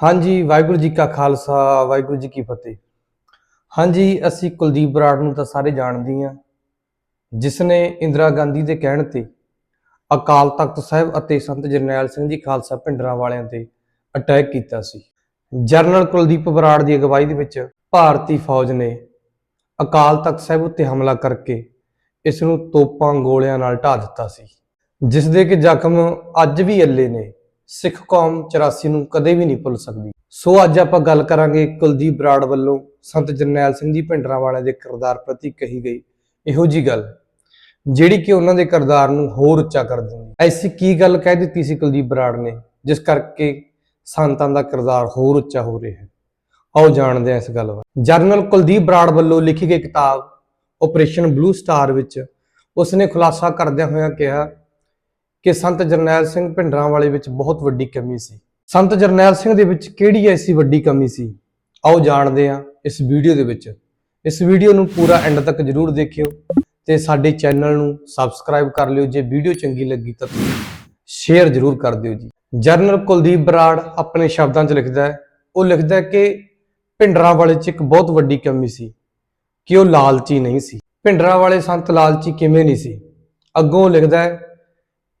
ਹਾਂਜੀ, ਵਾਹਿਗੁਰੂ ਜੀ ਕਾ ਖਾਲਸਾ, ਵਾਹਿਗੁਰੂ ਜੀ ਕੀ ਫਤਿਹ। ਹਾਂਜੀ, ਅਸੀਂ ਕੁਲਦੀਪ ਬਰਾੜ ਨੂੰ ਤਾਂ ਸਾਰੇ ਜਾਣਦੇ ਹਾਂ ਜਿਸ ਨੇ ਇੰਦਰਾ ਗਾਂਧੀ ਦੇ ਕਹਿਣ ਤੇ ਅਕਾਲ ਤਖਤ ਸਾਹਿਬ ਅਤੇ ਸੰਤ ਜਰਨੈਲ ਸਿੰਘ ਜੀ ਖਾਲਸਾ ਭਿੰਡਰਾਂ ਵਾਲਿਆਂ ਤੇ ਅਟੈਕ ਕੀਤਾ ਸੀ। ਜਨਰਲ ਕੁਲਦੀਪ ਬਰਾੜ ਦੀ ਅਗਵਾਈ ਦੇ ਵਿੱਚ ਭਾਰਤੀ ਫੌਜ ਨੇ ਅਕਾਲ ਤਖਤ ਸਾਹਿਬ ਉੱਤੇ ਹਮਲਾ ਕਰਕੇ ਇਸ ਨੂੰ ਤੋਪਾਂ, ਗੋਲਿਆਂ ਨਾਲ ਢਾ ਦਿੱਤਾ ਸੀ, ਜਿਸ ਦੇ ਕਿ ਜ਼ਖਮ ਅੱਜ ਵੀ ਅੱਲੇ ਨੇ। ਸਿੱਖ ਕੌਮ 84 ਨੂੰ ਕਦੇ ਵੀ ਨਹੀਂ ਭੁੱਲ ਸਕਦੀ। ਸੋ ਅੱਜ ਆਪਾਂ ਗੱਲ ਕਰਾਂਗੇ ਕੁਲਦੀਪ ਬਰਾੜ ਵੱਲੋਂ ਸੰਤ ਜਰਨੈਲ ਸਿੰਘ ਜੀ ਭਿੰਡਰਾਂ ਵਾਲਿਆਂ ਦੇ ਕਿਰਦਾਰ ਪ੍ਰਤੀ ਕਹੀ ਗਈ ਇਹੋ ਜੀ ਗੱਲ, ਜਿਹੜੀ ਕਿ ਉਹਨਾਂ ਦੇ ਕਿਰਦਾਰ ਨੂੰ ਹੋਰ ਉੱਚਾ ਕਰ ਦਿੰਦੀ। ਐਸੀ ਕੀ ਗੱਲ ਕਹਿ ਦਿੱਤੀ ਸੀ ਕੁਲਦੀਪ ਬਰਾੜ ਨੇ, ਜਿਸ ਕਰਕੇ ਸੰਤਾਂ ਦਾ ਕਿਰਦਾਰ ਹੋਰ ਉੱਚਾ ਹੋ ਰਿਹਾ ਹੈ? ਆਓ ਜਾਣਦੇ ਹਾਂ ਇਸ ਗੱਲ ਬਾਰੇ ਜਰਨਲ ਕੁਲਦੀਪ ਬਰਾੜ ਵੱਲੋਂ ਲਿਖੀ ਗਈ ਕਿਤਾਬ ਆਪਰੇਸ਼ਨ ਬਲੂ ਸਟਾਰ ਵਿੱਚ ਉਸਨੇ ਖੁਲਾਸਾ ਕਰਦਿਆਂ ਹੋਇਆਂ ਕਿਹਾ ਕਿ ਸੰਤ ਜਰਨੈਲ ਸਿੰਘ ਭਿੰਡਰਾਂ ਵਾਲੇ ਵਿੱਚ ਬਹੁਤ ਵੱਡੀ ਕਮੀ ਸੀ। ਸੰਤ ਜਰਨੈਲ ਸਿੰਘ ਦੇ ਵਿੱਚ ਕਿਹੜੀ ਐਸੀ ਵੱਡੀ ਕਮੀ ਸੀ? ਆਓ ਜਾਣਦੇ ਹਾਂ ਇਸ ਵੀਡੀਓ ਦੇ ਵਿੱਚ। ਇਸ ਵੀਡੀਓ ਨੂੰ ਪੂਰਾ ਐਂਡ ਤੱਕ ਜਰੂਰ ਦੇਖਿਓ ਤੇ ਸਾਡੇ ਚੈਨਲ ਨੂੰ ਸਬਸਕ੍ਰਾਈਬ ਕਰ ਲਿਓ ਜੇ ਵੀਡੀਓ ਚੰਗੀ ਲੱਗੀ ਤਾਂ ਸ਼ੇਅਰ ਜਰੂਰ ਕਰ ਦਿਓ ਜੀ। ਜਰਨਲ ਕੁਲਦੀਪ ਬਰਾੜ ਆਪਣੇ ਸ਼ਬਦਾਂ 'ਚ ਲਿਖਦਾ ਹੈ, ਉਹ ਲਿਖਦਾ ਹੈ ਕਿ ਭਿੰਡਰਾਂ ਵਾਲੇ 'ਚ ਇੱਕ ਬਹੁਤ ਵੱਡੀ ਕਮੀ ਸੀ ਕਿ ਉਹ ਲਾਲਚੀ ਨਹੀਂ ਸੀ। ਭਿੰਡਰਾਂ ਵਾਲੇ ਸੰਤ ਲਾਲਚੀ ਕਿਵੇਂ ਨਹੀਂ ਸੀ? ਅੱਗੋਂ ਲਿਖਦਾ ਹੈ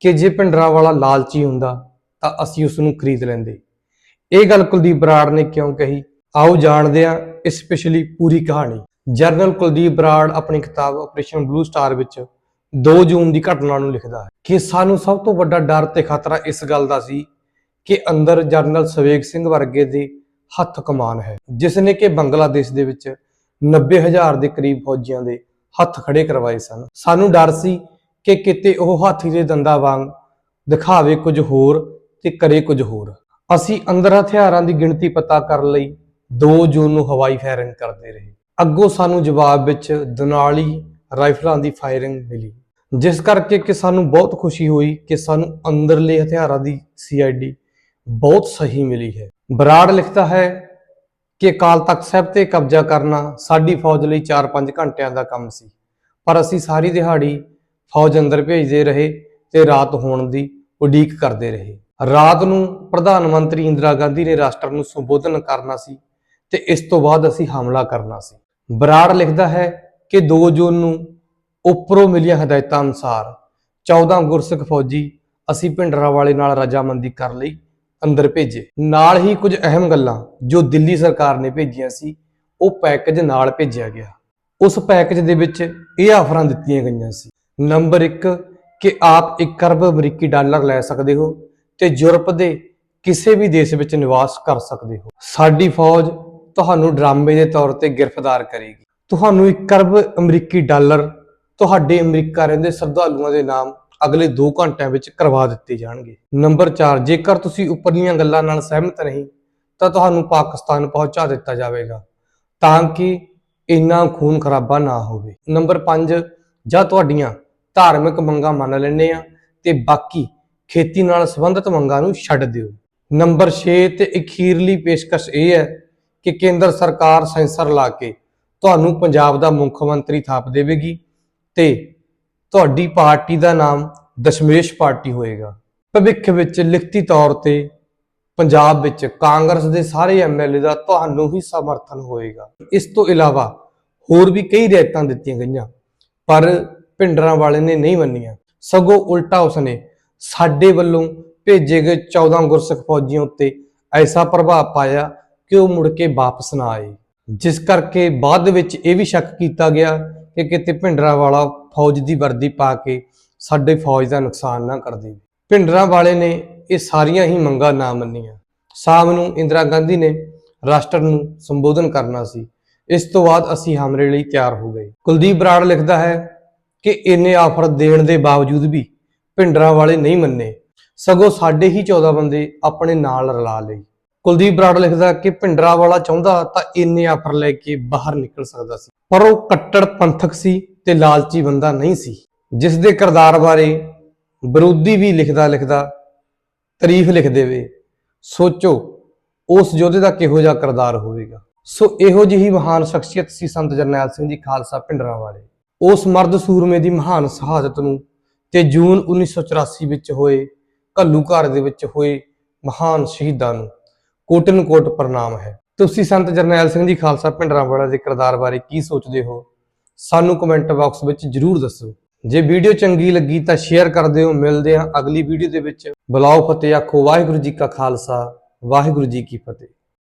ਕਿ ਜੇ ਭਿੰਡਰਾਂ ਵਾਲਾ ਲਾਲਚੀ ਹੁੰਦਾ ਤਾਂ ਅਸੀਂ ਉਸ ਨੂੰ ਖਰੀਦ ਲੈਂਦੇ। ਇਹ ਗੱਲ ਕੁਲਦੀਪ ਬਰਾੜ ਨੇ ਕਿਉਂ ਕਹੀ? ਆਓ ਜਾਣਦੇ ਹਾਂ ਇਸ ਪਿਛਲੀ ਪੂਰੀ ਕਹਾਣੀ। ਜਰਨਲ ਕੁਲਦੀਪ ਬਰਾੜ ਆਪਣੀ ਕਿਤਾਬ ਆਪਰੇਸ਼ਨ ਬਲੂ ਸਟਾਰ ਵਿੱਚ 2 ਜੂਨ ਦੀ ਘਟਨਾ ਨੂੰ ਲਿਖਦਾ ਹੈ ਕਿ ਸਾਨੂੰ ਸਭ ਤੋਂ ਵੱਡਾ ਡਰ ਤੇ ਖਤਰਾ ਇਸ ਗੱਲ ਦਾ ਸੀ ਕਿ ਅੰਦਰ ਜਰਨਲ ਸਵੇਗ ਸਿੰਘ ਵਰਗੇ ਦੇ ਹੱਥ ਕਮਾਨ ਹੈ, ਜਿਸ ਨੇ ਕਿ ਬੰਗਲਾਦੇਸ਼ ਦੇ ਵਿੱਚ 90000 ਦੇ ਕਰੀਬ ਫੌਜੀਆਂ ਦੇ ਹੱਥ ਖੜੇ ਕਰਵਾਏ ਸਨ। ਸਾਨੂੰ ਡਰ ਸੀ ਕਿ ਕਿਤੇ ਉਹ ਹਾਥੀ ਦੇ ਦੰਦਾਂ ਵਾਂਗ ਦਿਖਾਵੇ ਕੁਝ ਹੋਰ ਤੇ ਕਰੇ ਕੁਝ ਹੋਰ। ਅਸੀਂ ਅੰਦਰ ਹਥਿਆਰਾਂ ਦੀ ਗਿਣਤੀ ਪਤਾ ਕਰਨ ਲਈ। 2 ਜੂਨ ਨੂੰ ਹਵਾਈ ਫਾਇਰਿੰਗ ਕਰਦੇ ਰਹੇ। ਅੱਗੋਂ ਸਾਨੂੰ ਜਵਾਬ ਵਿੱਚ ਦਨਾਲੀ ਰਾਈਫਲਾਂ ਦੀ ਫਾਇਰਿੰਗ ਮਿਲੀ। ਜਿਸ ਕਰਕੇ ਕਿ ਸਾਨੂੰ ਬਹੁਤ ਖੁਸ਼ੀ ਹੋਈ ਕਿ ਸਾਨੂੰ ਅੰਦਰਲੇ ਹਥਿਆਰਾਂ ਦੀ ਸੀਆਈਡੀ ਬਹੁਤ ਸਹੀ ਮਿਲੀ ਹੈ। ਬਰਾੜ ਲਿਖਦਾ ਹੈ ਕਿ ਅਕਾਲ ਤਖਤ ਸਾਹਿਬ ਤੇ ਕਬਜ਼ਾ ਕਰਨਾ ਸਾਡੀ ਫੌਜ ਲਈ 4-5 ਘੰਟਿਆਂ ਦਾ ਕੰਮ ਸੀ। ਪਰ ਅਸੀਂ ਸਾਰੀ ਦਿਹਾੜੀ ਫੌਜ ਅੰਦਰ ਭੇਜਦੇ ਰਹੇ ਤੇ ਰਾਤ ਹੋਣ ਦੀ ਉਡੀਕ ਕਰਦੇ ਰਹੇ। ਰਾਤ ਨੂੰ ਪ੍ਰਧਾਨ ਮੰਤਰੀ ਇੰਦਰਾ ਗਾਂਧੀ ਨੇ ਰਾਸ਼ਟਰ ਨੂੰ ਸੰਬੋਧਨ ਕਰਨਾ ਸੀ ਤੇ ਇਸ ਤੋਂ ਬਾਅਦ ਅਸੀਂ ਹਮਲਾ ਕਰਨਾ ਸੀ। ਬਰਾੜ ਲਿਖਦਾ ਹੈ ਕਿ 2 ਜੂਨ ਨੂੰ ਉੱਪਰੋਂ ਮਿਲੀਆਂ ਹਦਾਇਤਾਂ ਅਨੁਸਾਰ 14 ਗੁਰਸਿੱਖ ਫੌਜੀ ਅਸੀਂ ਭਿੰਡਰਾਂ ਵਾਲੇ ਨਾਲ ਰਜਾਮੰਦੀ ਕਰ ਲਈ, ਅੰਦਰ ਭੇਜੇ। ਨਾਲ ਹੀ ਕੁਝ ਅਹਿਮ ਗੱਲਾਂ ਜੋ ਦਿੱਲੀ ਸਰਕਾਰ ਨੇ ਭੇਜੀਆਂ ਸੀ, ਉਹ ਪੈਕੇਜ ਨਾਲ ਭੇਜਿਆ ਗਿਆ। ਉਸ ਪੈਕੇਜ ਦੇ ਵਿੱਚ ਇਹ ਆਫਰਾਂ ਦਿੱਤੀਆਂ ਗਈਆਂ ਸੀ। ਨੰਬਰ 1 ਕਿ ਆਪ 1 ਅਰਬ ਅਮਰੀਕੀ ਡਾਲਰ ਲੈ ਸਕਦੇ ਹੋ ਤੇ ਯੂਰਪ ਦੇ ਕਿਸੇ ਵੀ ਦੇਸ਼ ਵਿੱਚ ਨਿਵਾਸ ਕਰ ਸਕਦੇ ਹੋ। ਸਾਡੀ ਫੌਜ ਤੁਹਾਨੂੰ ਡਰਾਮੇ ਦੇ ਤੌਰ ਤੇ ਗ੍ਰਿਫਤਾਰ ਕਰੇਗੀ। ਤੁਹਾਨੂੰ 1 ਅਰਬ ਅਮਰੀਕੀ ਡਾਲਰ ਤੁਹਾਡੇ ਅਮਰੀਕਾ ਰਹਿੰਦੇ ਸ਼ਰਧਾਲੂਆਂ ਦੇ ਨਾਮ ਅਗਲੇ 2 ਘੰਟਿਆਂ ਵਿੱਚ ਕਰਵਾ ਦਿੱਤੇ ਜਾਣਗੇ। ਨੰਬਰ 4 ਜੇਕਰ ਤੁਸੀਂ ਉੱਪਰਲੀਆਂ ਗੱਲਾਂ ਨਾਲ ਸਹਿਮਤ ਨਹੀਂ, ਤਾਂ ਤੁਹਾਨੂੰ ਪਾਕਿਸਤਾਨ ਪਹੁੰਚਾ ਦਿੱਤਾ ਜਾਵੇਗਾ ਤਾਂ ਕਿ ਇੰਨਾ ਖੂਨ ਖਰਾਬਾ ਨਾ ਹੋਵੇ। ਨੰਬਰ 5 ਜਾਂ ਤੁਹਾਡੀਆਂ ਧਾਰਮਿਕ ਮੰਗਾਂ ਮੰਨ ਲੈਣੇ ਆ ਤੇ ਬਾਕੀ ਖੇਤੀ ਨਾਲ ਸੰਬੰਧਿਤ ਮੰਗਾਂ ਨੂੰ ਛੱਡ ਦਿਓ। ਨੰਬਰ 6 ਤੇ ਅਖੀਰਲੀ ਪੇਸ਼ਕਸ਼ ਇਹ ਹੈ ਕਿ ਕੇਂਦਰ ਸਰਕਾਰ ਸੈਂਸਰ ਲਾ ਕੇ ਤੁਹਾਨੂੰ ਪੰਜਾਬ ਦਾ ਮੁੱਖ ਮੰਤਰੀ ਥਾਪ ਦੇਵੇਗੀ ਤੇ ਤੁਹਾਡੀ ਪਾਰਟੀ ਦਾ ਨਾਮ ਦਸ਼ਮੇਸ਼ ਪਾਰਟੀ ਹੋਏਗਾ। ਭਵਿੱਖ ਵਿੱਚ ਲਿਖਤੀ ਤੌਰ ਤੇ ਪੰਜਾਬ ਵਿੱਚ ਕਾਂਗਰਸ ਦੇ ਸਾਰੇ ਐਮਐਲਏ ਦਾ ਤੁਹਾਨੂੰ ਹੀ ਸਮਰਥਨ ਹੋਏਗਾ। ਇਸ ਤੋਂ ਇਲਾਵਾ ਹੋਰ ਵੀ ਕਈ ਰਿਆਇਤਾਂ ਦਿੱਤੀਆਂ ਗਈਆਂ, ਪਰ ਭਿੰਡਰਾਂ ਵਾਲੇ ਨੇ ਨਹੀਂ ਮੰਨੀਆਂ। ਸਗੋਂ ਉਲਟਾ ਉਸਨੇ ਸਾਡੇ ਵੱਲੋਂ ਭੇਜੇ ਗਏ 14 ਗੁਰਸਿੱਖ ਫੌਜੀਆਂ ਉੱਤੇ ਐਸਾ ਪ੍ਰਭਾਵ ਪਾਇਆ ਕਿ ਉਹ ਮੁੜ ਕੇ ਵਾਪਸ ਨਾ ਆਏ। ਜਿਸ ਕਰਕੇ ਬਾਅਦ ਵਿੱਚ ਇਹ ਵੀ ਸ਼ੱਕ ਕੀਤਾ ਗਿਆ ਕਿ ਕਿਤੇ ਭਿੰਡਰਾਂ ਵਾਲਾ ਫੌਜ ਦੀ ਵਰਦੀ ਪਾ ਕੇ ਸਾਡੇ ਫੌਜ ਦਾ ਨੁਕਸਾਨ ਨਾ ਕਰ ਦੇਵੇ। ਭਿੰਡਰਾਂ ਵਾਲੇ ਨੇ ਇਹ ਸਾਰੀਆਂ ਹੀ ਮੰਗਾਂ ਨਾ ਮੰਨੀਆਂ। ਸ਼ਾਮ ਨੂੰ ਇੰਦਰਾ ਗਾਂਧੀ ਨੇ ਰਾਸ਼ਟਰ ਨੂੰ ਸੰਬੋਧਨ ਕਰਨਾ ਸੀ। ਇਸ ਤੋਂ ਬਾਅਦ ਅਸੀਂ ਹਮਲੇ ਲਈ ਤਿਆਰ ਹੋ ਗਏ। ਕੁਲਦੀਪ ਬਰਾੜ ਲਿਖਦਾ ਹੈ ਕਿ ਇੰਨੇ ਆਫਰ ਦੇਣ ਦੇ ਬਾਵਜੂਦ ਵੀ ਭਿੰਡਰਾਂ ਵਾਲੇ ਨਹੀਂ ਮੰਨੇ। ਸਗੋਂ ਸਾਡੇ ਹੀ 14 ਬੰਦੇ ਆਪਣੇ ਨਾਲ ਰਲਾ ਲਏ। ਕੁਲਦੀਪ ਬਰਾੜ ਲਿਖਦਾ ਕਿ ਭਿੰਡਰਾਂ ਵਾਲਾ ਚਾਹੁੰਦਾ ਤਾਂ ਇੰਨੇ ਆਫਰ ਲੈ ਕੇ ਬਾਹਰ ਨਿਕਲ ਸਕਦਾ ਸੀ। ਪਰ ਉਹ ਕੱਟੜ ਪੰਥਕ ਸੀ ਤੇ ਲਾਲਚੀ ਬੰਦਾ ਨਹੀਂ ਸੀ। ਜਿਸ ਦੇ ਕਿਰਦਾਰ ਬਾਰੇ ਵਿਰੋਧੀ ਵੀ ਲਿਖਦਾ ਲਿਖਦਾ ਤਾਰੀਫ ਲਿਖ ਦੇਵੇ। ਸੋਚੋ, ਉਸ ਯੋਧੇ ਦਾ ਕਿਹੋ ਜਿਹਾ ਕਿਰਦਾਰ ਹੋਵੇਗਾ। ਸੋ ਇਹੋ ਜਿਹੀ ਮਹਾਨ ਸ਼ਖਸੀਅਤ ਸੀ ਸੰਤ ਜਰਨੈਲ ਸਿੰਘ ਜੀ ਖਾਲਸਾ ਭਿੰਡਰਾਂ ਵਾਲੇ। ਉਸ ਮਰਦ ਸੂਰਮੇ ਦੀ ਮਹਾਨ ਸ਼ਹਾਦਤ ਨੂੰ ਤੇ ਜੂਨ 1984 ਵਿੱਚ ਹੋਏ ਘੱਲੂਘਾਰ ਦੇ ਵਿੱਚ ਹੋਏ ਮਹਾਨ ਸ਼ਹੀਦਾਂ ਨੂੰ ਕੋਟਨ ਕੋਟ ਪ੍ਰਣਾਮ ਹੈ। ਤੁਸੀਂ ਸੰਤ ਜਰਨੈਲ ਸਿੰਘ ਜੀ ਖਾਲਸਾ ਪਿੰਡ ਰਾਮਵਾਲਾ ਦੇ ਕਿਰਦਾਰ ਬਾਰੇ ਕੀ ਸੋਚਦੇ ਹੋ? ਸਾਨੂੰ ਕਮੈਂਟ ਬਾਕਸ ਵਿੱਚ ਜਰੂਰ ਦੱਸੋ। ਜੇ ਵੀਡੀਓ ਚੰਗੀ ਲੱਗੀ ਤਾਂ ਸ਼ੇਅਰ ਕਰ ਦਿਓ। ਮਿਲਦੇ ਹਾਂ ਅਗਲੀ ਵੀਡੀਓ ਦੇ ਵਿੱਚ। ਬੁਲਾਓ ਫਤਿਹ ਆਖੋ। ਵਾਹਿਗੁਰੂ ਜੀ ਕਾ ਖਾਲਸਾ। ਵਾਹਿਗੁਰੂ ਜੀ ਕੀ ਫਤਿਹ।